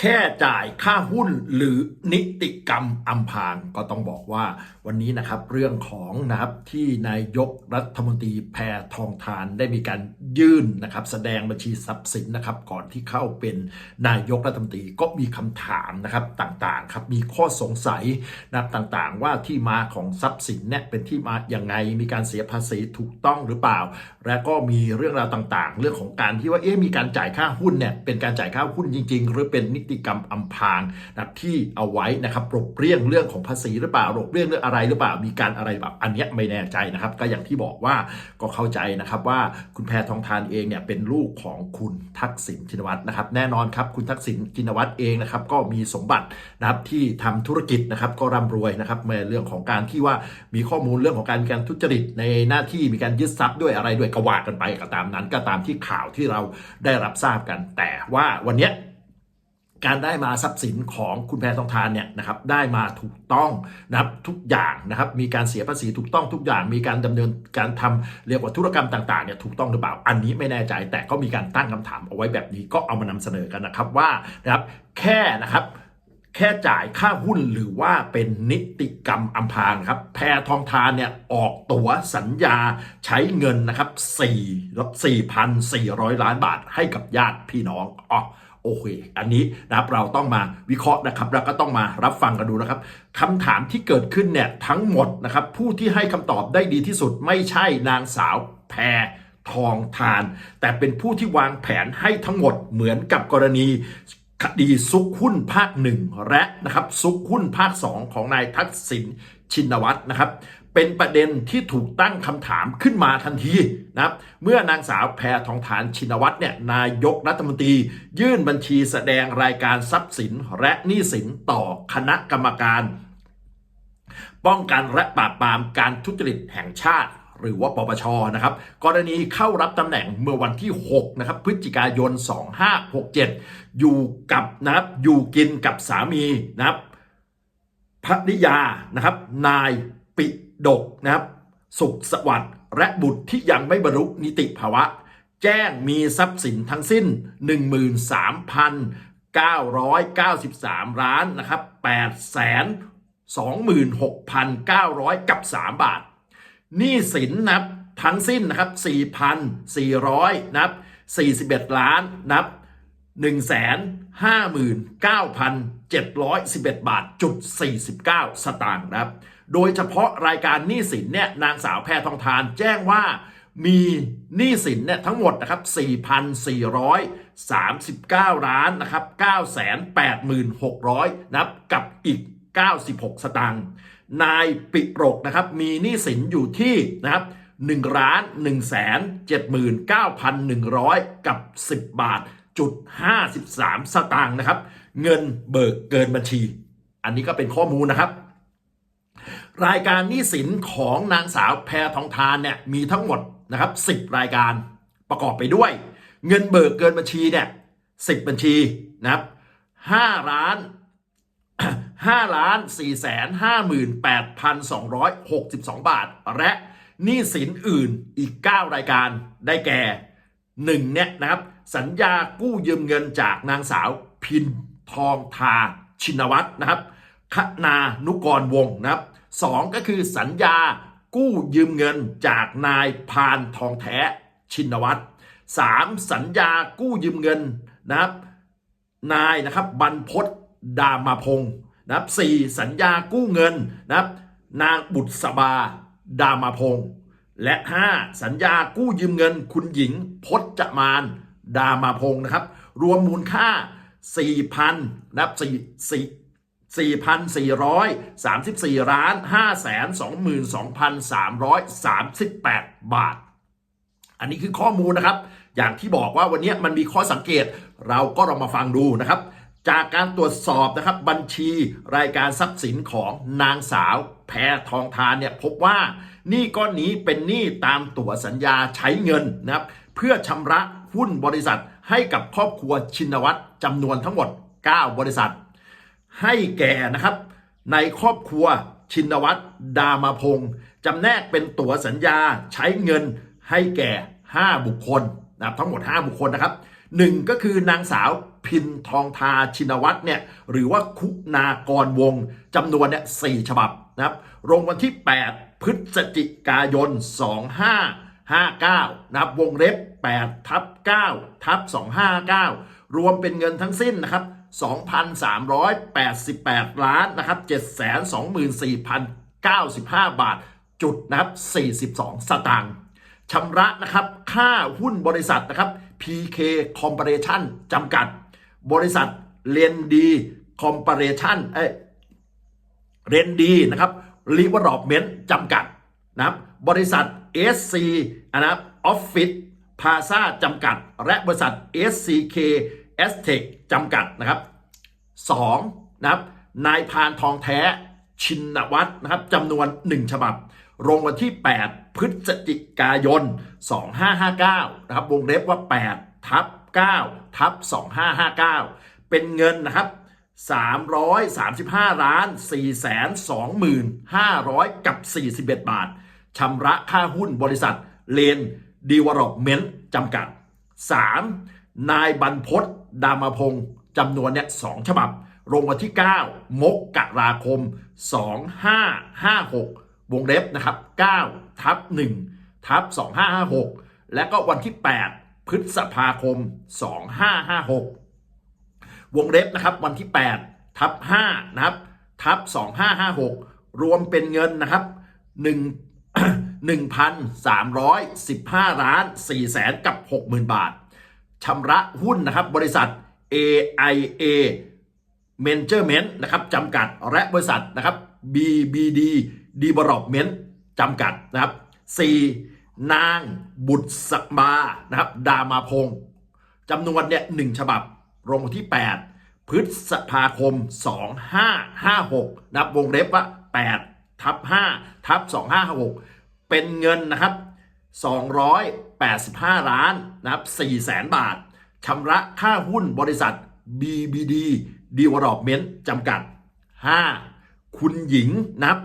แค่จ่ายค่าหุ้นหรือนิติกรรมอำพางก็ต้องบอกว่า วันนี้นะครับเรื่องของนะครับที่นายกรัฐมนตรีแพทองทานได้มีการยื่นนะครับ แสดงบัญชีทรัพย์สินนะครับ ก่อนที่เข้าเป็นนายกรัฐมนตรีก็มีคำถามนะครับต่างๆครับมีข้อสงสัยนะครับต่างๆ ว่าที่มาของทรัพย์สินเนี่ยเป็นที่มาอย่างไงมีการเสียภาษีถูกต้องหรือเปล่า และก็มีเรื่องราวต่างๆ เรื่องของการที่ว่าเอ๊ะมีการจ่ายค่าหุ้นเนี่ยเป็นการจ่ายค่าหุ้นจริง ๆ หรือเป็นนิติกรรมอำพรางนะที่เอาไว้นะครับปลบเลี่ยงเรื่องของภาษีหรือเปล่าปลบเลี่ยงเรื่องอะไรหรือเปล่ามีการอะไรแบบอันเนี้ยไม่แน่ใจนะครับ ก็อย่างที่บอกว่าก็เข้าใจนะครับว่าคุณแพทองทานเองเนี่ยเป็นลูกของคุณทักษิณชินวัตรนะครับ แน่นอนครับคุณทักษิณชินวัตรเองนะครับก็มีสมบัตินะครับที่ทำธุรกิจนะครับก็ร่ำรวยนะครับในเรื่องของการที่ว่ามีข้อมูลเรื่องของการมีการทุจริตในหน้าที่มีการยึดทรัพย์ด้วยอะไรด้วยกว่ากันไปก็ตามนั้นก็ตามที่ข่าวที่เราได้รับทราบกัน แต่ว่าวันนี้ การได้มาทรัพย์สินของคุณแพทองทานเนี่ยนะครับได้มาถูกต้องนะครับทุกอย่างนะครับมีการเสียภาษีถูกต้องทุกอย่าง มีการดำเนินการทำเรียกว่าธุรกรรมต่างๆเนี่ยถูกต้องหรือเปล่าอันนี้ไม่แน่ใจ แต่ก็มีการตั้งคำถามเอาไว้แบบนี้ก็เอามานำเสนอกันนะครับว่านะครับแค่นะครับแค่จ่ายค่าหุ้นหรือว่าเป็นนิติกรรมอำพรางครับ แพทองทานเนี่ยออกตั๋วสัญญาใช้เงินนะครับ4 4,400 ล้านบาทให้กับญาติพี่น้องอ๋อ โอเค อันนี้นะครับเราต้องมาวิเคราะห์นะครับ แล้วก็ต้องมารับฟังกันดูนะครับคำถามที่เกิดขึ้นเนี่ยทั้งหมดนะครับ ผู้ที่ให้คำตอบได้ดีที่สุดไม่ใช่นางสาวแพรทองทาน แต่เป็นผู้ที่วางแผนให้ทั้งหมดเหมือนกับกรณีคดีซุกหุ้นภาคหนึ่งและนะครับซุกหุ้นภาค 2 ของนายทักษิณชินวัตรนะครับ เป็นประเด็นที่ถูกตั้งคำถามขึ้นมาทันทีนะครับเมื่อนางสาวแพรทองทานชินวัตรเนี่ยนายกรัฐมนตรี ยื่นบัญชีแสดงรายการทรัพย์สินและหนี้สินต่อคณะกรรมการ ป้องกันและปราบปรามการทุจริตแห่งชาติหรือว่าปปชนะครับกรณีเข้ารับตำแหน่งเมื่อวันที่ 6 นะครับ พฤศจิกายน 2567 อยู่กับนะครับอยู่กินกับสามีนะครับภริยานะครับ นายปิ ดกนะครับ สุขสวัสดิ์และบุตรที่ยังไม่บรรลุนิติภาวะ แจ้งมีทรัพย์สินทั้งสิ้น 13,993 ล้านนะครับ8แสน26,900 กับ 3 บาทหนี้สินนับทั้งสิ้นนะครับ4,400นับ41 ล้านนับ 159,711 บาทจุด49 สตางค์นะครับ โดยเฉพาะรายการหนี้สินเนี่ยนางสาวแพทองทานแจ้งว่ามีหนี้สินเนี่ยทั้งหมดนะครับ 4,439 ล้านนะครับ 986,600นับกับอีก 96 สตางค์ นายปิรกนะครับมีหนี้สินอยู่ที่นะครับ1ล้าน1 79,100 กับ 10 บาท จุด53 สตางค์นะครับ เงินเบิกเกินบัญชี อันนี้ก็เป็นข้อมูลนะครับ รายการหนี้สินของนางสาวแพทองทานเนี่ยมีทั้งหมดนะครับ10 รายการประกอบไปด้วย เงินเบิกเกินบัญชีเนี่ย10 บัญชีนะครับ5ล้าน5ล้าน4แสน58,262 บาท และหนี้สินอื่นอีก 9 รายการได้แก่ 1 เนี่ยนะครับ สัญญากู้ยืมเงินจากนางสาวพินทองทาชินวัตรนะครับคนานุกรวงนะครับสองก็คือสัญญากู้ยืมเงินจากนายพานทองแท้ชินวัตรสามสัญญากู้ยืมเงินนะครับนายนะครับบรรพศดามาพงศ์นะครับสี่สัญญากู้เงินนะครับนางบุษบาดามาพงศ์และ 5 สัญญากู้ยืมเงินคุณหญิงพจมาน ดามาพงศ์นะครับ รวมมูลค่า 4,000นะครับ4 4,434ล้าน5แสน22,338 บาท อันนี้คือข้อมูลนะครับ อย่างที่บอกว่าวันนี้มันมีข้อสังเกต เราก็ลองมาฟังดูนะครับ จากการตรวจสอบนะครับบัญชีรายการทรัพย์สินของนางสาวแพทองทานเนี่ยพบว่าหนี้ก้อนนี้เป็นหนี้ตามตั๋วสัญญาใช้เงินนะครับ เพื่อชำระ หุ้นบริษัทให้กับครอบครัวชินวัตรจำนวนทั้งหมด 9 บริษัท ให้แก่นะครับ ในครอบครัวชินวัตรดามาพงศ์จำแนกเป็นตั๋วสัญญาใช้เงินให้แก่ 5 บุคคลนะครับทั้งหมด 5 บุคคลนะครับหนึ่งก็คือนางสาวพินทองทาชินวัตรเนี่ยหรือว่าคุณากรวงจำนวนเนี่ยสฉบับนะครับลงวันที่ 8 พฤศจิกายน 25 59นะครับวงเล็บ8ทับ9ทับ259 รวมเป็นเงินทั้งสิ้นนะครับ 2,388 ล้านนะครับ724,095 บาทจุดนะครับ42 สตางค์ชำระนะครับค่าหุ้นบริษัทนะครับ PK Corporation จำกัด บริษัทเรนดีคอม p o r a t i o n เอ้เรนดีนะครับรีเวอร์เมนต์จำกัดนะครับบริษัท SC นะครับออฟฟิศพาซาจำกัด และบริษัท SCK s t e c h จำกัดนะครับ 2. นะครับนายพานทองแท้ชินวัตรนะครับจำนวน 1 ฉบับลงวันที่ 8 พฤศจิกายน 2559 นะครับ วงเล็บว่า 8 ทับ 9 ทับ 2559 เป็นเงินนะครับ 335 ล้าน 4 2 500 กับ 41 บาท ชำระค่าหุ้นบริษัทเลนดีวลอปเมนต์จำกัด 3. นายบรรพศดามาพงศ์จำนวนเนี่ยสองฉบับลงวันที่ 9 มกราคม 2556 วงเล็บนะครับ 9 ทับ 1 ทับ 2556 และก็วันที่ 8 พฤษภาคม 2556 วงเล็บนะครับ วันที่ 8 ทับ 5 นะครับ ทับ 2556 รวมเป็นเงินนะครับ 1 1,315ล้าน4แสนกับ 60,000 บาทชำระหุ้นนะครับบริษัท AIA Management นะครับจำกัดและบริษัทนะครับ BBD Development จำกัดนะครับ 4. นางบุตรสมานะครับดามาพงศ์จำนวนเนี่ยหนึ่งฉบับลงที่ 8 พฤษภาคม 2556 นะครับวงเล็บว่า8ทับ5ทับ2556 เป็นเงินนะครับ 285 ล้านนะครับ4แสนบาทชำระค่าหุ้นบริษัท BBD Development จำกัด 5. คุณหญิงนับ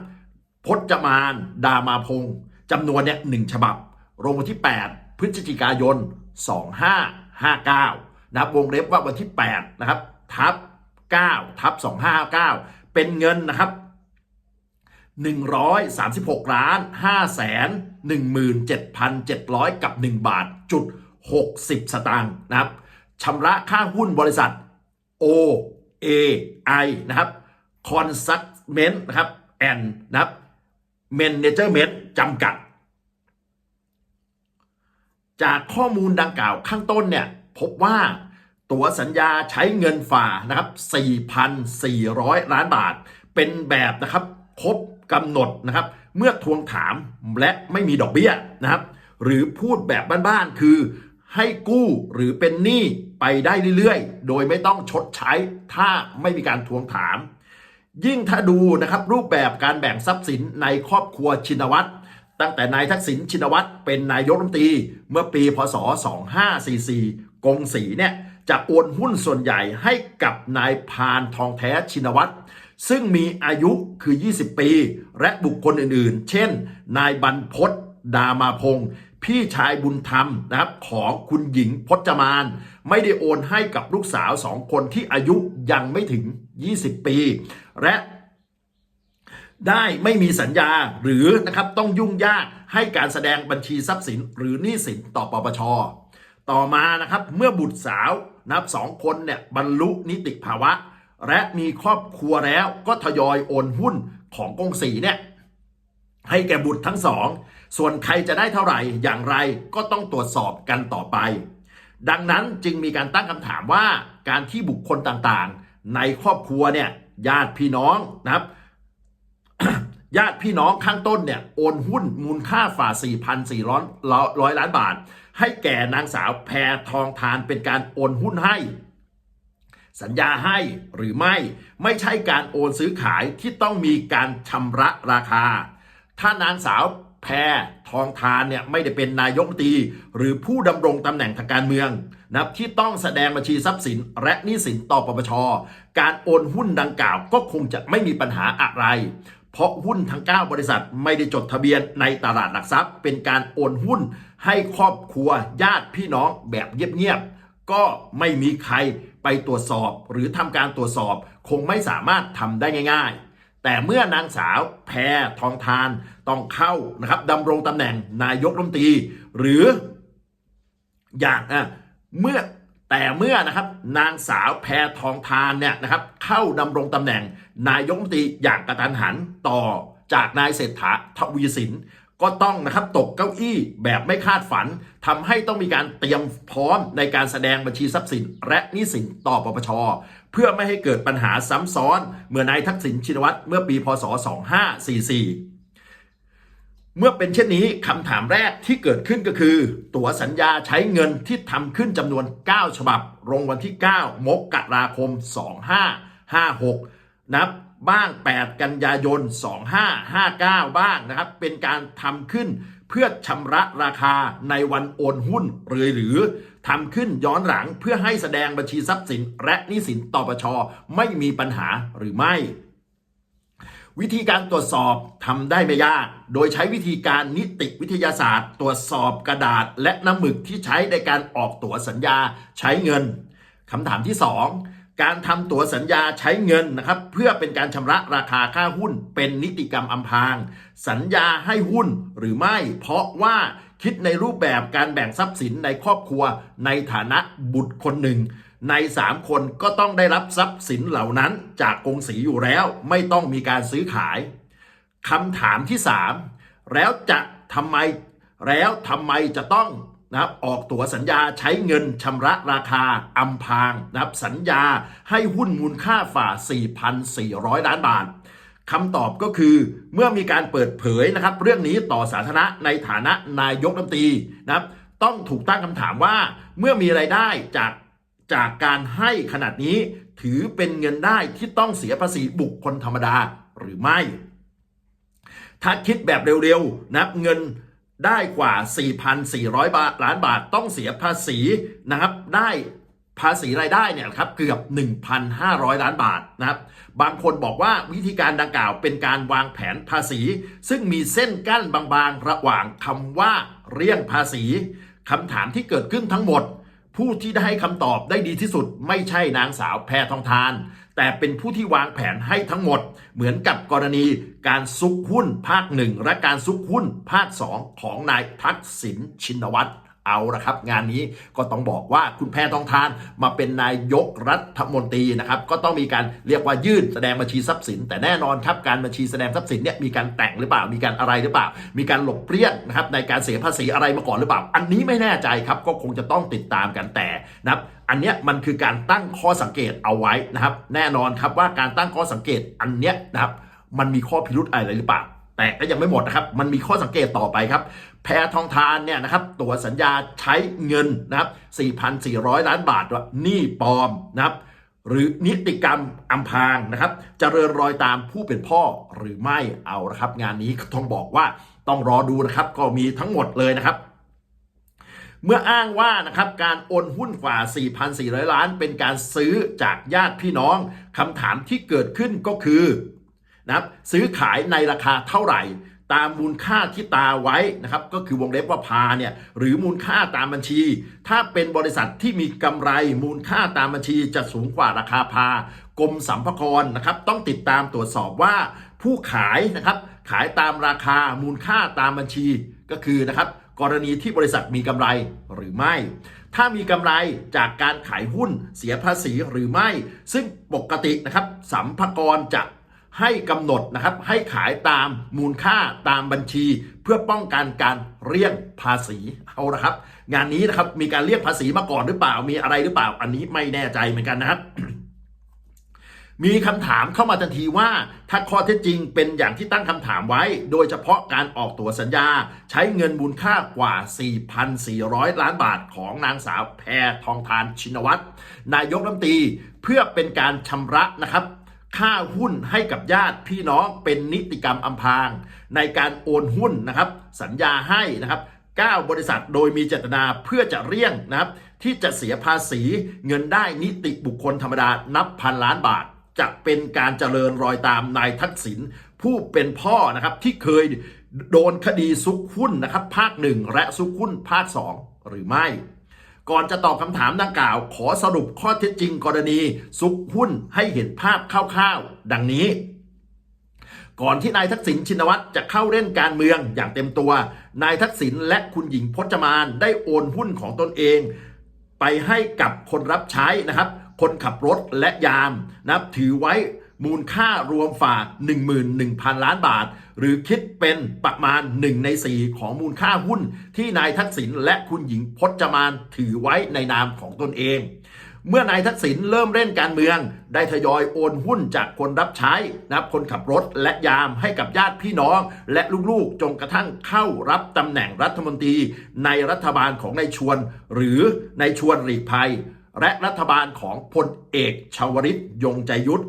พจมาน ดามาพงศ์จำนวนเนี่ยหนึ่งฉบับลงวันที่ 8 พฤศจิกายน 2559นะครับวงเล็บว่าวันที่ 8 นะครับ ทับ 9 ทับ 259เป็นเงินนะครับ 136ล้าน5แสน17,700 กับ 1 บาทจุด60 สตางค์นะครับชำระค่าหุ้นบริษัท O A I นะครับ Consignment นะครับ and นะครับ Management จำกัด จากข้อมูลดังกล่าวข้างต้นเนี่ย พบว่าตัวสัญญาใช้เงินฝ่านะครับ 4,400 ล้านบาท เป็นแบบนะครับ ครบ กำหนดนะครับ เมื่อทวงถามและไม่มีดอกเบี้ยนะครับ หรือพูดแบบบ้านๆคือให้กู้หรือเป็นหนี้ไปได้เรื่อยๆ โดยไม่ต้องชดใช้ถ้าไม่มีการทวงถาม ยิ่งถ้าดูนะครับรูปแบบการแบ่งทรัพย์สินในครอบครัวชินวัตรตั้งแต่นายทักษิณชินวัตรเป็นนายกรัฐมนตรีเมื่อปีพศ 2544 กงศรีเนี่ยจะโอนหุ้นส่วนใหญ่ให้กับนายพานทองแท้ชินวัตร ซึ่งมีอายุคือ 20 ปี และบุคคลอื่นๆ เช่น นายบรรพศดามาพงศ์พี่ชายบุญธรรมนะครับของคุณหญิงพจมาน ไม่ได้โอนให้กับลูกสาวสองคนที่อายุยังไม่ถึง 20 ปี และได้ไม่มีสัญญาหรือนะครับต้องยุ่งยากให้การแสดงบัญชีทรัพย์สิน หรือหนี้สินต่อปปช ต่อมานะครับเมื่อบุตรสาวนะครับสองคนเนี่ยบรรลุนิติภาวะ และมีครอบครัวแล้วก็ทยอยโอนหุ้นของกงสีเนี่ยให้แก่บุตรทั้งสอง ส่วนใครจะได้เท่าไหร่อย่างไรก็ต้องตรวจสอบกันต่อไป ดังนั้นจึงมีการตั้งคำถามว่าการที่บุคคลต่างๆ ในครอบครัวเนี่ยญาติพี่น้องนะครับ ญาติพี่น้องข้างต้นเนี่ยโอนหุ้นมูลค่าฝ่า 4,400ร้อยล้านบาท ให้แก่นางสาวแพรทองทานเป็นการโอนหุ้นให้ สัญญาให้หรือไม่ ไม่ใช่การโอนซื้อขายที่ต้องมีการชำระราคา ถ้านางสาวแพรทองทานเนี่ยไม่ได้เป็นนายกตี หรือผู้ดำรงตำแหน่งทางการเมืองนะที่ต้องแสดงบัญชีทรัพย์สิน และหนี้สินต่อปปช การโอนหุ้นดังกล่าวก็คงจะไม่มีปัญหาอะไร เพราะหุ้นทั้ง 9 บริษัทไม่ได้จดทะเบียนในตลาดหลักทรัพย์ เป็นการโอนหุ้นให้ครอบครัวญาติพี่น้องแบบเงียบๆก็ไม่มีใคร ไปตรวจสอบหรือทำการตรวจสอบคงไม่สามารถทำได้ง่าย ๆ แต่เมื่อนางสาวแพรทองทานต้องเข้านะครับดำรงตำแหน่งนายกรัฐมนตรี หรืออย่างอะเมื่อแต่เมื่อนะครับนางสาวแพทองทานเนี่ยนะครับเข้าดำรงตำแหน่งนายกรัฐมนตรีอย่างกระตันหันต่อจากนายเศรษฐาทวีสิน ก็ต้องนะครับตกเก้าอี้แบบไม่คาดฝันทำให้ต้องมีการเตรียมพร้อมในการแสดงบัญชีทรัพย์สิน และหนี้สินต่อปปช เพื่อไม่ให้เกิดปัญหาซ้ำซ้อน เมื่อนายทักษิณชินวัตรเมื่อปีพศ 2544เมื่อเป็นเช่นนี้คำถามแรกที่เกิดขึ้นก็คือ ตั๋วสัญญาใช้เงินที่ทำขึ้นจำนวน 9 ฉบับลงวันที่ 9 มกราคม 2556 นับ บ้าง 8 กันยายน 2559 บ้างนะครับ เป็นการทำขึ้นเพื่อชำระราคาในวันโอนหุ้นหรือหรือทำขึ้นย้อนหลังเพื่อให้แสดงบัญชีทรัพย์สิน และหนี้สินต่อปชไม่มีปัญหาหรือไม่ วิธีการตรวจสอบทำได้ไม่ยาก โดยใช้วิธีการนิติวิทยาศาสตร์ ตรวจสอบกระดาษ และน้ำหมึกที่ใช้ในการออกตั๋วสัญญาใช้เงินคำถามที่ 2 การทำตั๋วสัญญาใช้เงินนะครับ เพื่อเป็นการชำระราคาค่าหุ้น เป็นนิติกรรมอำพราง สัญญาให้หุ้นหรือไม่ เพราะว่าคิดในรูปแบบการแบ่งทรัพย์สินในครอบครัว ในฐานะบุตรคนหนึ่ง ใน 3 คนก็ต้องได้รับทรัพย์สินเหล่านั้น จากกงสีอยู่แล้ว ไม่ต้องมีการซื้อขายคำถามที่ 3 แล้วจะทำไมแล้วทำไมจะต้อง นะครับออกตั๋วสัญญาใช้เงินชำระราคาอำพางนะครับสัญญาให้หุ้นมูลค่าฝ่า 4,400 ล้านบาทคำตอบก็คือเมื่อมีการเปิดเผยนะครับ เรื่องนี้ต่อสาธารณะในฐานะนายกรัฐมนตรีนะครับ ต้องถูกตั้งคำถามว่า เมื่อมีไรายได้จากจากการให้ขนาดนี้ ถือเป็นเงินได้ที่ต้องเสียภาษีบุคคลธรรมดาหรือไม่ ถ้าคิดแบบเร็วๆนับเงิน ได้กว่า 4,400 บาทล้านบาทต้องเสียภาษีนะครับ ได้ภาษีรายได้เนี่ยครับเกือบ 1,500 ล้านบาทนะครับ บางคนบอกว่าวิธีการดังกล่าวเป็นการวางแผนภาษี ซึ่งมีเส้นกั้นบางๆ ระหว่างคำว่าเลี่ยงภาษีคำถามที่เกิดขึ้นทั้งหมด ผู้ที่ได้ให้คำตอบได้ดีที่สุด ไม่ใช่นางสาวแพทองทาน แต่เป็นผู้ที่วางแผนให้ทั้งหมด เหมือนกับกรณีการซุกหุ้นภาคหนึ่งและการซุกหุ้นภาค 2 ของนายทักษิณชินวัตรเอาละครับ งานนี้ก็ต้องบอกว่าคุณแพทองทานมาเป็นนายกรัฐมนตรีนะครับ ก็ต้องมีการเรียกว่ายื่นแสดงบัญชีทรัพย์สิน แต่แน่นอนครับการบัญชีแสดงทรัพย์สินเนี่ยมีการแต่งหรือเปล่ามีการอะไรหรือเปล่า มีการหลบเลี่ยงนะครับในการเสียภาษีอะไรมาก่อนหรือเปล่า อันนี้ไม่แน่ใจครับก็คงจะต้องติดตามกันแต่นะครับ อันเนี้ยมันคือการตั้งข้อสังเกตเอาไว้นะครับ แน่นอนครับว่าการตั้งข้อสังเกตอันเนี้ยนะครับ มันมีข้อพิรุธอะไรหรือเปล่าแต่ก็ยังไม่หมดนะครับ มันมีข้อสังเกตต่อไปครับ แพทองทานเนี่ยนะครับ ตัวสัญญาใช้เงินนะครับ 4,400 ล้านบาทว่านี้ปลอมนะครับ หรือนิติกรรมอำพางนะครับจเจริญรอยตามผู้เป็นพ่อหรือไม่เอาละครับ งานนี้ต้องบอกว่าต้องรอดูนะครับ ก็มีทั้งหมดเลยนะครับ เมื่ออ้างว่านะครับการโอนหุ้นกว่า 4,400 ล้าน เป็นการซื้อจากญาติพี่น้องคำถามที่เกิดขึ้นก็คือนะครับซื้อขายในราคาเท่าไหร่ ตามมูลค่าที่ตาไว้นะครับก็คือวงเล็บว่าพาเนี่ยหรือมูลค่าตามบัญชี ถ้าเป็นบริษัทที่มีกำไรมูลค่าตามบัญชีจะสูงกว่าราคาพากรมสัมภากรนะครับต้องติดตามตรวจสอบว่าผู้ขายนะครับขายตามราคามูลค่าตามบัญชีก็คือนะครับ กรณีที่บริษัทมีกำไรหรือไม่ ถ้ามีกำไรจากการขายหุ้นเสียภาษีหรือไม่ ซึ่งปกตินะครับสัมภากรจะให้กำหนดนะครับให้ขายตามมูลค่าตามบัญชี เพื่อป้องกันการเรียกภาษีเอาละครับ งานนี้นะครับมีการเรียกภาษีมาก่อนหรือเปล่ามีอะไรหรือเปล่า อันนี้ไม่แน่ใจเหมือนกันนะครับ มีคำถามเข้ามาทันทีว่า ถ้าข้อเท็จจริงเป็นอย่างที่ตั้งคำถามไว้ โดยเฉพาะการออกตัวสัญญา ใช้เงินมูลค่ากว่า 4,400 ล้านบาทของนางสาวแพทองทานชินวัตรนายกรัฐมนตรีเพื่อเป็นการชำระนะครับค่าหุ้นให้กับญาติพี่น้องเป็นนิติกรรมอำพราง ในการโอนหุ้นนะครับ สัญญาให้นะครับ9บริษัทโดยมีเจตนาเพื่อจะเลี่ยงนะครับ ที่จะเสียภาษีเงินได้นิติบุคคลธรรมดานับพันล้านบาท จะเป็นการเจริญรอยตามนายทักษิณผู้เป็นพ่อนะครับที่เคยโดนคดีซุกหุ้นนะครับภาคหนึ่งและซุกหุ้นภาคสองหรือไม่ ก่อนจะตอบคำถามดังกล่าว ขอสรุปข้อเท็จจริงกรณีซุกหุ้นให้เห็นภาพคร่าวๆ ดังนี้ ก่อนที่นายทักษิณชินวัตรจะเข้าเล่นการเมืองอย่างเต็มตัว นายทักษิณและคุณหญิงพจมานได้โอนหุ้นของตนเอง ไปให้กับคนรับใช้นะครับ คนขับรถและยามนะถือไว้มูลค่ารวมฝาก 11,000 ล้านบาท หรือคิดเป็นประมาณ 1 ใน 4 ของมูลค่าหุ้น ที่นายทักษิณและคุณหญิงพจมานถือไว้ในนามของตนเอง เมื่อนายทักษิณเริ่มเล่นการเมือง ได้ทยอยโอนหุ้นจากคนรับใช้นะครับคนขับรถและยามให้กับญาติพี่น้อง และลูกๆจนกระทั่งเข้ารับตำแหน่งรัฐมนตรี ในรัฐบาลของนายชวน หรือนายชวนหลีกภัย และรัฐบาลของพลเอกชวริตยงใจยุทธ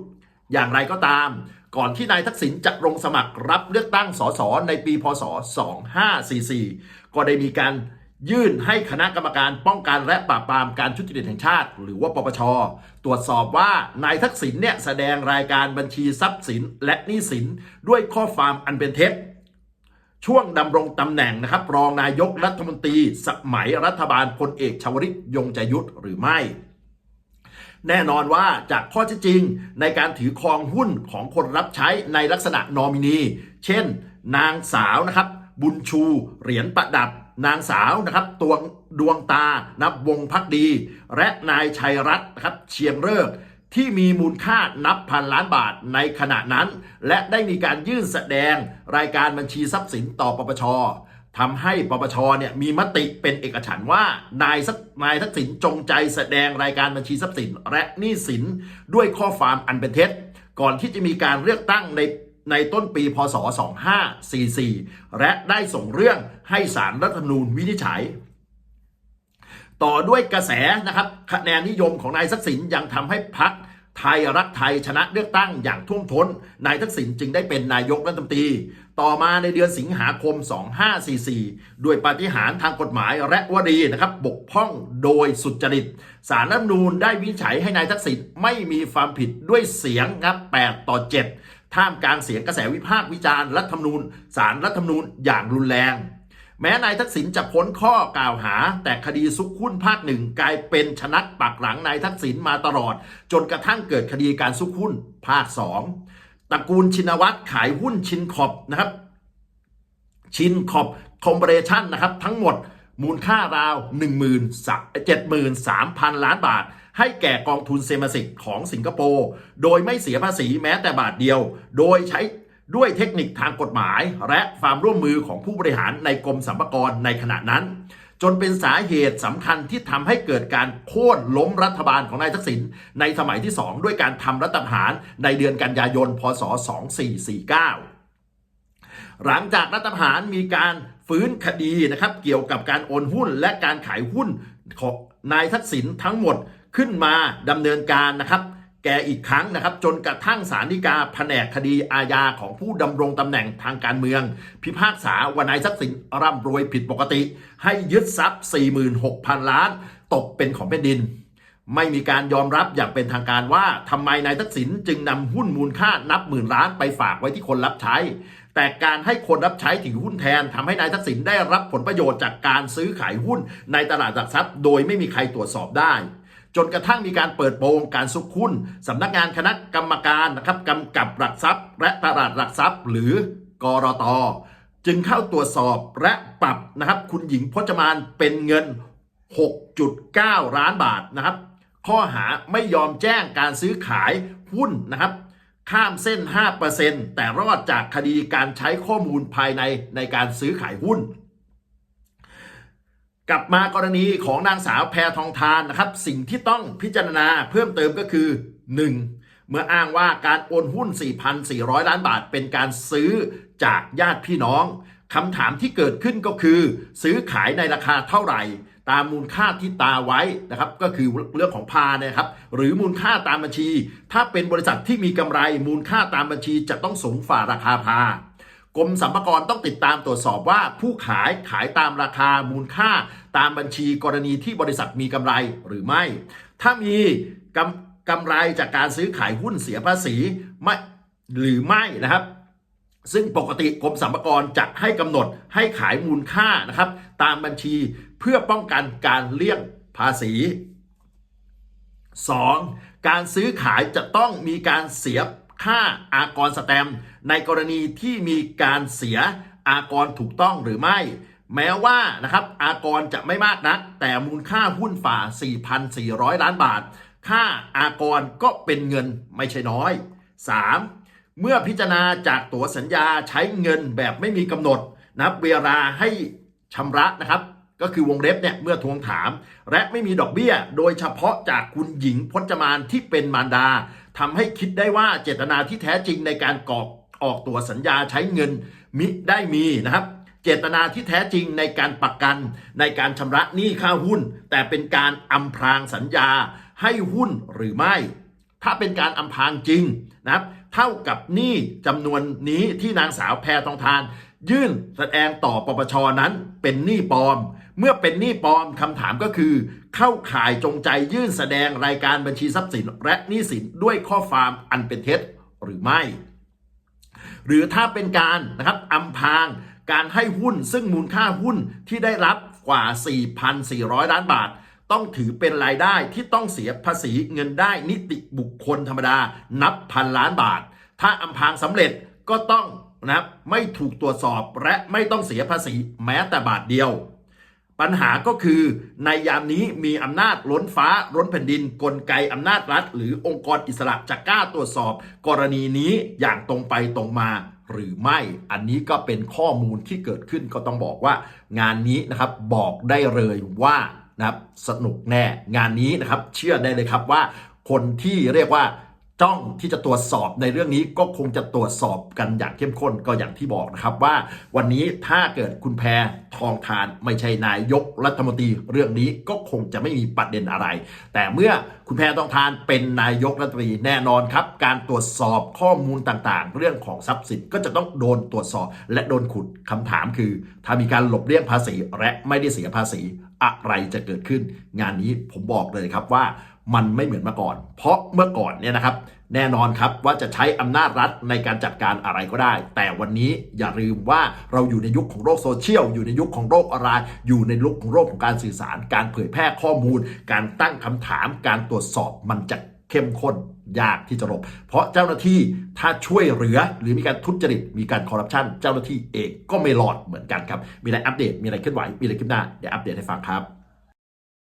อย่างไรก็ตาม ก่อนที่นายทักษิณจะลงสมัครรับเลือกตั้งสสในปีพศ 2544 ก็ได้มีการยื่นให้คณะกรรมการป้องกันและปราบปรามการทุจริตแห่งชาติ หรือว่าปปช ตรวจสอบว่านายทักษิณเนี่ยแสดงรายการบัญชีทรัพย์สินและหนี้สินด้วยข้อความอันเป็นเท็จ ช่วงดำรงตำแหน่งนะครับ รองนายกรัฐมนตรี สมัยรัฐบาลพลเอกชวริตยงใจยุทธหรือไม่ แน่นอนว่าจากข้อเท็จจริงในการถือครองหุ้นของคนรับใช้ในลักษณะนอมินี เช่น นางสาวนะครับบุญชูเหรียญประดับ นางสาวนะครับตวงดวงตานับวงพักดี และนายชัยรัตน์นะครับเชียงเลิก ที่มีมูลค่านับพันล้านบาทในขณะนั้น และได้มีการยื่นแสดงรายการบัญชีทรัพย์สินต่อปปชทำให้ปปชเนี่ยมีมติเป็นเอกฉันท์ว่านายสักนายทักษิณจงใจแสดงรายการบัญชีทรัพย์สิน และหนี้สินด้วยข้อความอันเป็นเท็จ ก่อนที่จะมีการเลือกตั้งในในต้นปีพศ 2544 และได้ส่งเรื่องให้สารรัฐธรรมนูญวินิจฉัย ต่อด้วยกระแสนะครับคะแนนนิยมของนายทักษิณยังทำให้พัก ไทยรักไทยชนะเลือกตั้งอย่างท่วมท้น นายทักษิณจึงได้เป็นนายกรัฐมนตรี ต่อมาในเดือนสิงหาคม 2544 ด้วยปาฏิหาริย์ทางกฎหมายและวดีนะครับ บกพร่องโดยสุจริต สารรัฐธรรมนูญได้วินิจฉัยให้นายทักษิณไม่มีความผิดด้วยเสียงครับ 8 ต่อ 7 ท่ามกลางเสียงกระแสวิพากษ์วิจารณ์รัฐธรรมนูญ สารรัฐธรรมนูญอย่างรุนแรง แม้นายทักษิณจะพ้นข้อกล่าวหา แต่คดีซุกหุ้นภาคหนึ่งกลายเป็นชนักปักหลังนายทักษิณมาตลอด จนกระทั่งเกิดคดีการซุกหุ้นภาคสองตระกูลชินวัตรขายหุ้นชินขอบนะครับ ชินขอบคอมเปอเรชั่นนะครับ ทั้งหมดมูลค่าราว13,000 ล้านบาท ให้แก่กองทุนเซมาสิกของสิงคโปร์ โดยไม่เสียภาษีแม้แต่บาทเดียว โดยใช้ ด้วยเทคนิคทางกฎหมาย และความร่วมมือของผู้บริหารในกรมสรรพากรในขณะนั้น จนเป็นสาเหตุสำคัญที่ทำให้เกิดการโค่นล้มรัฐบาลของนายทักษิณในสมัยที่ 2 ด้วยการทำรัฐประหารในเดือนกันยายน พศ 2449 หลังจากรัฐประหารมีการฟื้นคดีนะครับเกี่ยวกับการโอนหุ้นและการขายหุ้นของนายทักษิณทั้งหมดขึ้นมาดำเนินการนะครับ แกอีกครั้งนะครับ จนกระทั่งศาลฎีกาแผนกคดีอาญาของผู้ดำรงตำแหน่งทางการเมือง พิพากษาว่านายทักษิณร่ำรวยผิดปกติ ให้ยึดทรัพย์ 46,000 ล้าน ตกเป็นของแผ่นดิน ไม่มีการยอมรับอย่างเป็นทางการว่าทำไมนายทักษิณจึงนำหุ้นมูลค่านับหมื่นล้านไปฝากไว้ที่คนรับใช้ แต่การให้คนรับใช้ถือหุ้นแทนทำให้นายทักษิณได้รับผลประโยชน์จากการซื้อขายหุ้นในตลาดหลักทรัพย์ โดยไม่มีใครตรวจสอบได้ จนกระทั่งมีการเปิดโปงการซุกหุ้นสำนักงานคณะกรรมการนะครับกำกับหลักทรัพย์ และตลาดหลักทรัพย์ หรือกรตจึงเข้าตรวจสอบและปรับนะครับ คุณหญิงพจมานเป็นเงิน 6.9 ล้านบาทนะครับ ข้อหาไม่ยอมแจ้งการซื้อขายหุ้นนะครับ ข้ามเส้น 5%แต่รอดจากคดีการใช้ข้อมูลภายในในการซื้อขายหุ้น กลับมากรณีของนางสาวแพทองทานนะครับ สิ่งที่ต้องพิจารณาเพิ่มเติมก็คือ 1. เมื่ออ้างว่าการโอนหุ้น 4,400 ล้านบาท เป็นการซื้อจากญาติพี่น้องคำถามที่เกิดขึ้นก็คือ ซื้อขายในราคาเท่าไหร่ ตามมูลค่าที่ตาไว้นะครับ ก็คือเรื่องของพานะครับ หรือมูลค่าตามบัญชี ถ้าเป็นบริษัทที่มีกำไรมูลค่าตามบัญชีจะต้องสูงฝ่าราคาพา กรมสรรพากรต้องติดตามตรวจสอบว่าผู้ขายขายตามราคามูลค่า ตามบัญชีกรณีที่บริษัทมีกำไรหรือไม่ ถ้ามีกกำไรจากการซื้อขายหุ้นเสียภาษีไม่หรือไม่นะครับ ซึ่งปกติกรมสรรพากรจะให้กำหนดให้ขายมูลค่านะครับ ตามบัญชีเพื่อป้องกันการเลี่ยงภาษี 2. การซื้อขายจะต้องมีการเสีย ค่าอากรสแตม ในกรณีที่มีการเสียอากรถูกต้องหรือไม่ แม้ว่านะครับอากรจะไม่มากนัก แต่มูลค่าหุ้นฝ่า 4,400 ล้านบาท ค่าอากรก็เป็นเงินไม่ใช่น้อย 3. เมื่อพิจารณาจากตั๋วสัญญาใช้เงินแบบไม่มีกำหนดนับเวลาให้ชำระนะครับก็คือวงเล็บเนี่ยเมื่อทวงถาม และไม่มีดอกเบี้ย โดยเฉพาะจากคุณหญิงพจมานที่เป็นมารดา ทำให้คิดได้ว่าเจตนาที่แท้จริงในการกรอกออกตัวสัญญาใช้เงินมิได้มีนะครับ เจตนาที่แท้จริงในการประกันในการชำระหนี้ค่าหุ้น แต่เป็นการอำพรางสัญญาให้หุ้นหรือไม่ ถ้าเป็นการอำพรางจริงนะครับ เท่ากับหนี้จำนวนนี้ที่นางสาวแพทองทาน ยื่นแสดงต่อปปชนั้นเป็นหนี้ปลอม เมื่อเป็นหนี้ปลอมคำถามก็คือ เข้าข่ายจงใจยื่นแสดงรายการบัญชีทรัพย์สินและหนี้สินด้วยข้อความอันเป็นเท็จหรือไม่ หรือถ้าเป็นการนะครับอำพาง การให้หุ้นซึ่งมูลค่าหุ้นที่ได้รับกว่า 4,400 ล้านบาท ต้องถือเป็นรายได้ที่ต้องเสียภาษีเงินได้นิติบุคคลธรรมดา นับพันล้านบาท ถ้าอำพางสำเร็จก็ต้องนะครับไม่ถูกตรวจสอบและไม่ต้องเสียภาษีแม้แต่บาทเดียว ปัญหาก็คือในยามนี้มีอำนาจล้นฟ้าล้นแผ่นดิน กลไกอำนาจรัฐ หรือองค์กรอิสระจะกล้าตรวจสอบ กรณีนี้อย่างตรงไปตรงมาหรือไม่ อันนี้ก็เป็นข้อมูลที่เกิดขึ้นก็ต้องบอกว่า งานนี้นะครับบอกได้เลยว่านะครับสนุกแน่ งานนี้นะครับเชื่อได้เลยครับว่าคนที่เรียกว่า จ้องที่จะตรวจสอบในเรื่องนี้ก็คงจะตรวจสอบกันอย่างเข้มข้นก็อย่างที่บอกนะครับว่าวันนี้ถ้าเกิดคุณแพทองทานไม่ใช่นายกรัฐมนตรีเรื่องนี้ก็คงจะไม่มีประเด็นอะไร แต่เมื่อคุณแพทองทานเป็นนายกรัฐมนตรีแน่นอนครับ การตรวจสอบข้อมูลต่างๆ เรื่องของทรัพย์สินก็จะต้องโดนตรวจสอบและโดนขุดคำถามคือ ถ้ามีการหลบเลี่ยงภาษีและไม่ได้เสียภาษีอะไรจะเกิดขึ้น งานนี้ผมบอกเลยครับว่า มันไม่เหมือนเมื่อก่อน เพราะเมื่อก่อนเนี่ยนะครับ แน่นอนครับว่าจะใช้อำนาจรัฐในการจัดการอะไรก็ได้ แต่วันนี้อย่าลืมว่าเราอยู่ในยุคของโลกโซเชียล อยู่ในยุคของโลกออนไลน์ อยู่ในยุคของโลกของการสื่อสาร การเผยแพร่ข้อมูล การตั้งคำถาม การตรวจสอบมันจะเข้มข้นยากที่จะลบ เพราะเจ้าหน้าที่ถ้าช่วยเหลือหรือมีการทุจริต มีการคอร์รัปชันเจ้าหน้าที่เองก็ไม่รอดเหมือนกันครับ มีอะไรอัปเดต มีอะไรเคลื่อนไหว มีอะไรขึ้นหน้า เดี๋ยวอัปเดตให้ฟังครับ